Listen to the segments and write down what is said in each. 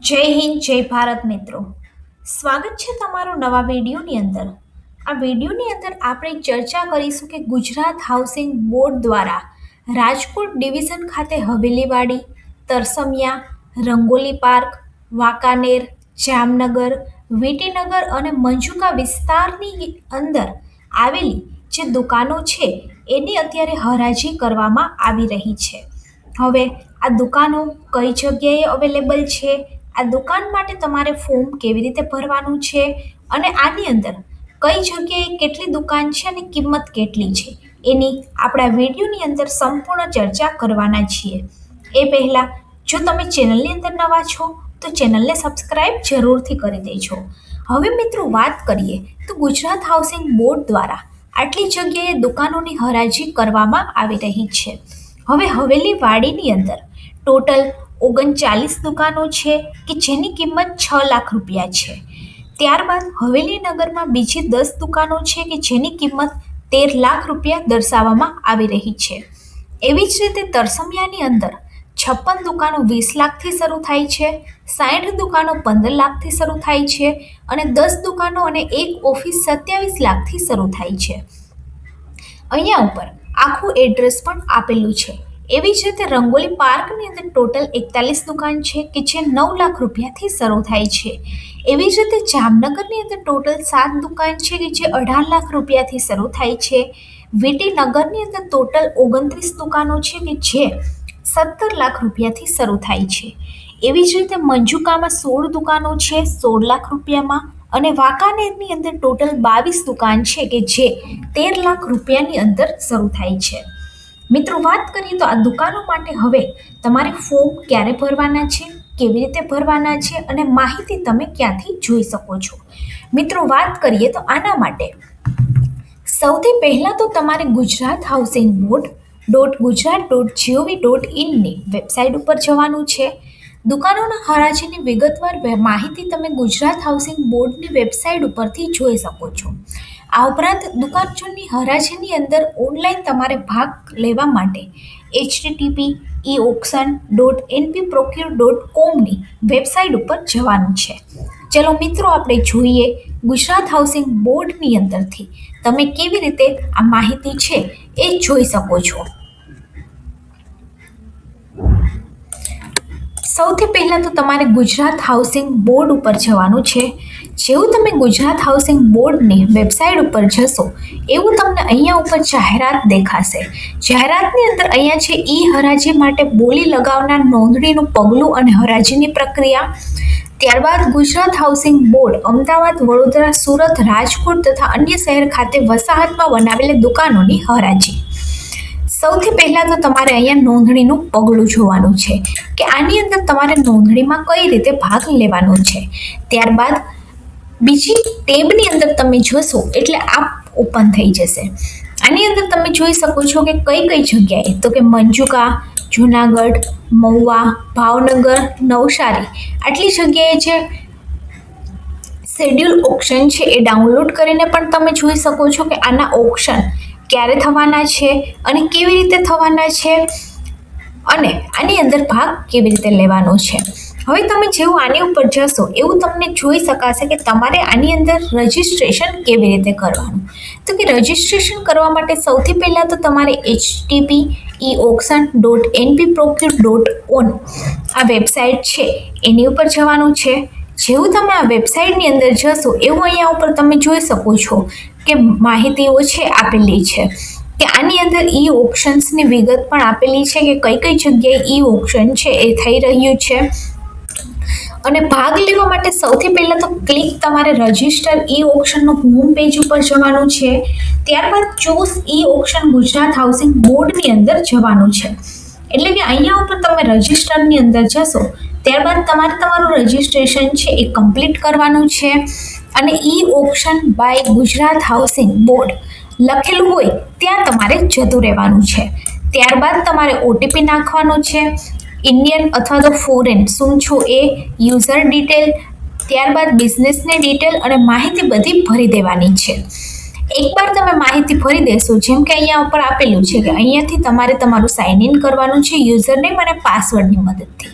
જય હિન્દ, જય ભારત મિત્રો. સ્વાગત છે તમારું નવા વિડીયોની અંદર. આ વિડીયોની અંદર આપણે ચર્ચા કરીશું કે ગુજરાત હાઉસિંગ બોર્ડ દ્વારા રાજકોટ ડિવિઝન ખાતે હવેલીવાડી, તરસમિયા, રંગોલી પાર્ક, વાંકાનેર, જામનગર, વીટીનગર અને મંજુકા વિસ્તારની અંદર આવેલી જે દુકાનો છે એની અત્યારે હરાજી કરવામાં આવી રહી છે. હવે આ દુકાનો કઈ જગ્યાએ અવેલેબલ છે આ દુકાન માટે તમારે ફોર્મ કેવી રીતે ભરવાનું છે અને આની અંદર કઈ જગ્યાએ કેટલી દુકાન છે અને કિંમત કેટલી છે એની આપણા વિડીયોની અંદર સંપૂર્ણ ચર્ચા કરવાના છીએ. એ પહેલાં જો તમે ચેનલની અંદર નવા છો, તો ચેનલને સબસ્ક્રાઈબ જરૂરથી કરી દેજો. હવે મિત્રો વાત કરીએ તો ગુજરાત હાઉસિંગ બોર્ડ દ્વારા આટલી જગ્યાએ દુકાનોની હરાજી કરવામાં આવી રહી છે. હવે હવેલી વાડીની અંદર ટોટલ ઓગણચાલીસ દુકાનો છે કે જેની કિંમત છ લાખ રૂપિયા છે. ત્યારબાદ હવેલી નગરમાં બીજી દસ દુકાનો છે કે જેની કિંમત તેર લાખ રૂપિયા દર્શાવવામાં આવી રહી છે. એવી જ રીતે તરસમિયાની અંદર છપ્પન દુકાનો વીસ લાખથી શરૂ થાય છે સાઠ દુકાનો પંદર લાખથી શરૂ થાય છે અને દસ દુકાનો અને એક ઓફિસ સત્યાવીસ લાખથી શરૂ થાય છે. અહીંયા ઉપર આખું એડ્રેસ પણ આપેલું છે. એવી જ રીતે રંગોલી પાર્કની અંદર ટોટલ એકતાલીસ દુકાન છે કે જે નવ લાખ રૂપિયાથી શરૂ થાય છે. એવી જ રીતે જામનગરની અંદર ટોટલ સાત દુકાન છે કે જે અઢાર લાખ રૂપિયાથી શરૂ થાય છે. વિટીનગરની અંદર ટોટલ ઓગણત્રીસ દુકાનો છે કે જે સત્તર લાખ રૂપિયાથી શરૂ થાય છે. એવી જ રીતે મંજુકામાં સોળ દુકાનો છે સોળ લાખ રૂપિયામાં અને વાંકાનેરની અંદર ટોટલ બાવીસ દુકાન છે કે જે તેર લાખ રૂપિયાની અંદર શરૂ થાય છે. મિત્રો, વાત કરીએ તો આ દુકાનો માટે હવે તમારે ફોર્મ ક્યારે ભરવાના છે, કેવી રીતે ભરવાના છે અને માહિતી તમે ક્યાંથી જોઈ શકો છો. મિત્રો, વાત કરીએ તો આના માટે. સૌથી પહેલાં તો તમારે Gujarat housing board dot Gujarat dot GOV dot ઇનની website ઉપર જવાનું છે. દુકાનોના હરાજીની વિગતવાર માહિતી તમે ગુજરાત હાઉસિંગ બોર્ડની વેબસાઇટ ઉપરથી જોઈ શકો છો. આ ઉપરાંત દુકાનોની હરાજીની અંદર ઓનલાઈન તમારે ભાગ લેવા માટે HTTP e auction dot NP procure dot કોમની website ઉપર જવાનું છે. ચલો મિત્રો, આપણે જોઈએ ગુજરાત હાઉસિંગ બોર્ડની અંદરથી તમે કેવી રીતે આ માહિતી છે એ જોઈ શકો છો. સૌથી પહેલાં તો તમારે ગુજરાત હાઉસિંગ બોર્ડ ઉપર જવાનું છે. જેવું તમે ગુજરાત હાઉસિંગ બોર્ડની વેબસાઇટ ઉપર જશો, એવું તમને અહીંયા ઉપર જાહેરાત દેખાશે. જાહેરાતની અંદર અહીંયા છે ઈ હરાજી માટે બોલી લગાવનાર નોંધણીનું પગલું અને હરાજીની પ્રક્રિયા. ત્યારબાદ ગુજરાત હાઉસિંગ બોર્ડ અમદાવાદ, વડોદરા, સુરત, રાજકોટ તથા અન્ય શહેર ખાતે વસાહતમાં બનાવેલી દુકાનોની હરાજી. સૌથી પહેલાં તો તમારે અહીંયા નોંધણીનું પગલું જોવાનું છે કે આની અંદર તમારે નોંધણીમાં કઈ રીતે ભાગ લેવાનો છે. ત્યારબાદ બીજી ટેબની અંદર તમે જોશો, એટલે આપ ઓપન થઈ જશે. આની અંદર તમે જોઈ શકો છો કે કઈ કઈ જગ્યાએ, તો કે મંજુકા, જુનાગઢ, મહુવા, ભાવનગર, નવસારી, આટલી જગ્યાએ જે શેડ્યુલ ઓપ્શન છે એ ડાઉનલોડ કરીને પણ તમે જોઈ શકો છો કે આના ઓપ્શન ક્યારે થવાના છે અને કેવી રીતે થવાના છે અને આની અંદર ભાગ કેવી રીતે લેવાનો છે. હવે તમે જેવું આની ઉપર જશો, એવું તમને જોઈ શકાશે કે તમારે આની અંદર રજિસ્ટ્રેશન કેવી રીતે કરવાનું. તો કે રજિસ્ટ્રેશન કરવા માટે સૌથી પહેલાં તો તમારે HTP e auction dot NP procure dot on આ વેબસાઇટ છે. એની ઉપર જવાનું છે. જેવું તમે આ વેબસાઇટની અંદર જશો, એવું અહીંયા ઉપર તમે જોઈ શકો છો કે માહિતીઓ છે આપેલી છે. કે આની અંદર ઈ ઓપ્શન્સની વિગત પણ આપેલી છે કે કઈ કઈ જગ્યાએ ઈ ઓપ્શન છે એ થઈ રહ્યું છે. અને ભાગ લેવા માટે સૌથી પહેલાં તો ક્લિક તમારે રજિસ્ટર ઈ ઓપ્શનનો હોમ પેજ ઉપર જવાનું છે. ત્યારબાદ choose e option Gujarat housing બોર્ડની અંદર જવાનું છે. એટલે કે અહીંયા ઉપર તમે રજિસ્ટરની અંદર જશો, ત્યારબાદ તમારે તમારું રજિસ્ટ્રેશન છે એ કમ્પ્લીટ કરવાનું છે. અને e option by Gujarat housing board લખેલું હોય ત્યાં તમારે જતું રહેવાનું છે. ત્યારબાદ તમારે ઓટીપી નાખવાનો છે. ઇન્ડિયન અથવા તો ફોરેન શું છો એ? યુઝર ડિટેલ ત્યારબાદ બિઝનેસની ડિટેલ અને માહિતી બધી ભરી દેવાની છે. એકવાર તમે માહિતી ભરી દેશો, જેમ કે અહીંયા ઉપર આપેલું છે કે અહીંયાથી તમારે તમારું સાઇન ઇન કરવાનું છે યુઝર નેમ અને પાસવર્ડની મદદથી.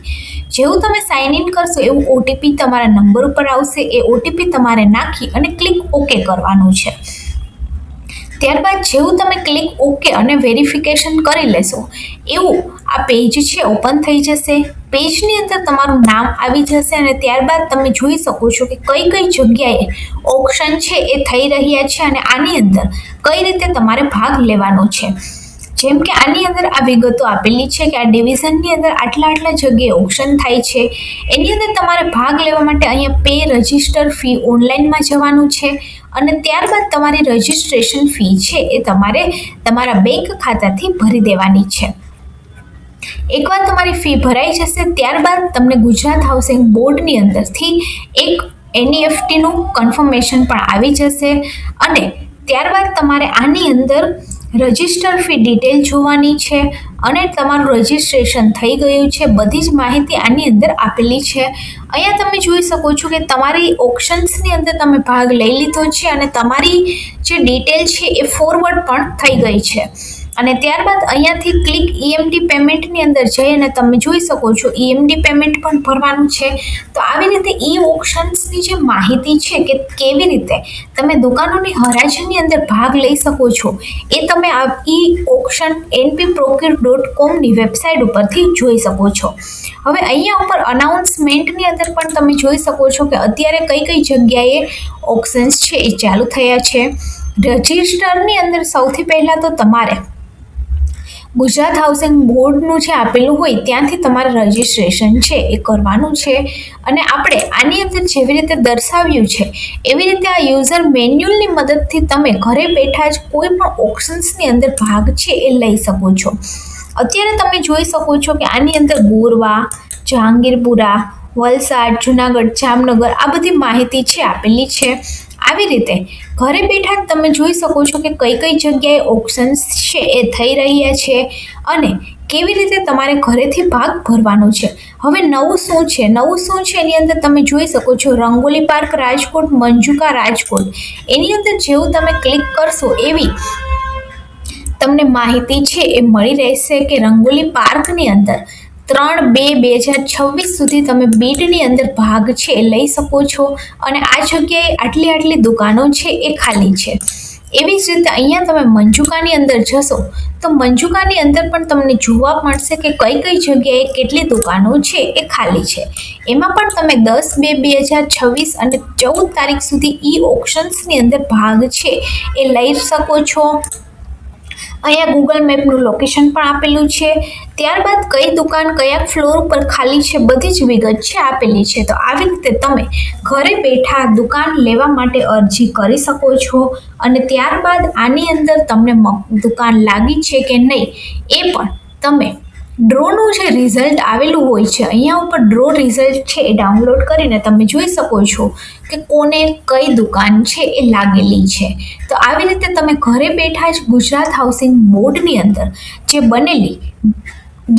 જેવું તમે સાઇન ઇન કરશો, એવું ઓટીપી તમારા નંબર ઉપર આવશે, એ ઓટીપી તમારે નાખી અને ક્લિક ઓકે કરવાનું છે. ત્યારબાદ જેવું તમે ક્લિક ઓકે અને વેરિફિકેશન કરી લેશો, એવું આ પેજ છે ઓપન થઈ જશે. પેજની અંદર તમારું નામ આવી જશે અને ત્યારબાદ તમે જોઈ શકો છો કે કઈ કઈ જગ્યાએ ઓપ્શન છે એ થઈ રહ્યા છે અને આની અંદર કઈ રીતે તમારે ભાગ લેવાનો છે. જેમ કે આની અંદર આ વિગતો આપેલી છે કે આ ડિવિઝનની અંદર આટલા આટલા જગ્યાએ ઓપ્શન થાય છે. એની અંદર તમારે ભાગ લેવા માટે અહીંયા પે રજિસ્ટર ફી ઓનલાઈનમાં જવાનું છે અને ત્યારબાદ તમારી રજિસ્ટ્રેશન ફી છે એ તમારે તમારા બેંક ખાતાથી ભરી દેવાની છે. એકવાર તમારી ફી ભરાઈ જશે, ત્યારબાદ તમને ગુજરાત હાઉસિંગ બોર્ડની અંદરથી એક એનઈએફટીનું કન્ફર્મેશન પણ આવી જશે અને ત્યારબાદ તમારે આની અંદર રજિસ્ટર ફી ડિટેલ જોવાની છે અને તમારું રજિસ્ટ્રેશન થઈ ગયું છે, બધી જ માહિતી આની અંદર આપેલી છે. અહીંયા તમે જોઈ શકો છો કે તમારી ઓપ્શન્સની અંદર તમે ભાગ લઈ લીધો છે અને તમારી જે ડિટેલ છે એ ફોરવર્ડ પણ થઈ ગઈ છે. અને ત્યારબાદ અહીંયાથી ક્લિક ઈએમડી પેમેન્ટની અંદર જઈ અને તમે જોઈ શકો છો ઈએમડી પેમેન્ટ પણ ભરવાનું છે. તો આવી રીતે ઈ ઓપ્શન્સની જે માહિતી છે કે કેવી રીતે તમે દુકાનોની હરાજીની અંદર ભાગ લઈ શકો છો, એ તમે આ e option NP procure dot કોમની website ઉપરથી જોઈ શકો છો. હવે અહીંયા ઉપર અનાઉન્સમેન્ટની અંદર પણ તમે જોઈ શકો છો કે અત્યારે કઈ કઈ જગ્યાએ ઓપ્શન્સ છે એ ચાલુ થયા છે. રજિસ્ટરની અંદર સૌથી પહેલાં તો તમારે ગુજરાત હાઉસિંગ બોર્ડનું જે આપેલું હોય, ત્યાંથી તમારે રજિસ્ટ્રેશન છે, એ કરવાનું છે. અને આપણે આની અંદર જેવી રીતે દર્શાવ્યું છે, એવી રીતે આ યુઝર મેન્યુઅલની મદદથી તમે ઘરે બેઠા જ કોઈ પણ ઓપ્શન્સની અંદર ભાગ છે, એ લઈ શકો છો. અત્યારે તમે જોઈ શકો છો કે આની અંદર ગોરવા, જહાંગીરપુરા, વલસાડ, જુનાગઢ, જામનગર આ બધી માહિતી છે, આપેલી છે. આવી રીતે ઘરે બેઠા તમે જોઈ શકો છો કે કઈ કઈ જગ્યાએ ઓપ્શન્સ છે, એ થઈ રહ્યા છે અને કેવી રીતે તમારે ઘરેથી ભાગ ભરવાનો છે. હવે નવું શું છે? નવું શું છે? એની અંદર તમે જોઈ શકો છો રંગોલી પાર્ક રાજકોટ, મંજુકા રાજકોટ. એની અંદર જેવું તમે ક્લિક કરશો એવી તમને માહિતી છે, એ મળી રહેશે કે રંગોલી પાર્કની અંદર. ત્રણ બે બે હજાર છવ્વીસ સુધી તમે બીડની અંદર ભાગ છે એ લઈ શકો છો. અને આ જગ્યાએ આટલી આટલી દુકાનો છે એ ખાલી છે. એવી જ રીતે અહીંયા તમે મંજુકાની અંદર જશો, તો મંજુકાની અંદર પણ તમને જોવા મળશે કે કઈ કઈ જગ્યાએ કેટલી દુકાનો છે એ ખાલી છે. એમાં પણ તમે દસ બે બે હજાર છવ્વીસ અને ચૌદ તારીખ સુધી ઈ ઓપ્શન્સની અંદર ભાગ છે એ લઈ શકો છો. અહીંયા ગૂગલ મેપનું લોકેશન પણ આપેલું છે. ત્યારબાદ કઈ દુકાન કયા ફ્લોર ઉપર ખાલી છે બધી જ વિગત છે આપેલી છે. તો આવી રીતે તમે ઘરે બેઠા દુકાન લેવા માટે અરજી કરી શકો છો અને ત્યારબાદ આની અંદર તમને દુકાન લાગી છે કે નહીં એ પણ તમે ડ્રોનું જે રિઝલ્ટ આવેલું હોય છે, અહીંયા ઉપર ડ્રો રિઝલ્ટ છે એ ડાઉનલોડ કરીને તમે જોઈ શકો છો કે કોને કઈ દુકાન છે એ લાગેલી છે. તો આવી રીતે તમે ઘરે બેઠા જ ગુજરાત હાઉસિંગ બોર્ડની અંદર જે બનેલી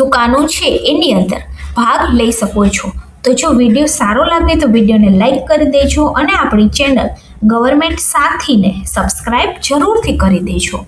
દુકાનો છે એની અંદર ભાગ લઈ શકો છો. તો જો વીડિયો સારો લાગે તો વિડીયોને લાઇક કરી દેજો અને આપણી ચેનલ ગવર્મેન્ટ સાથીને સબસ્ક્રાઈબ જરૂરથી કરી દેજો.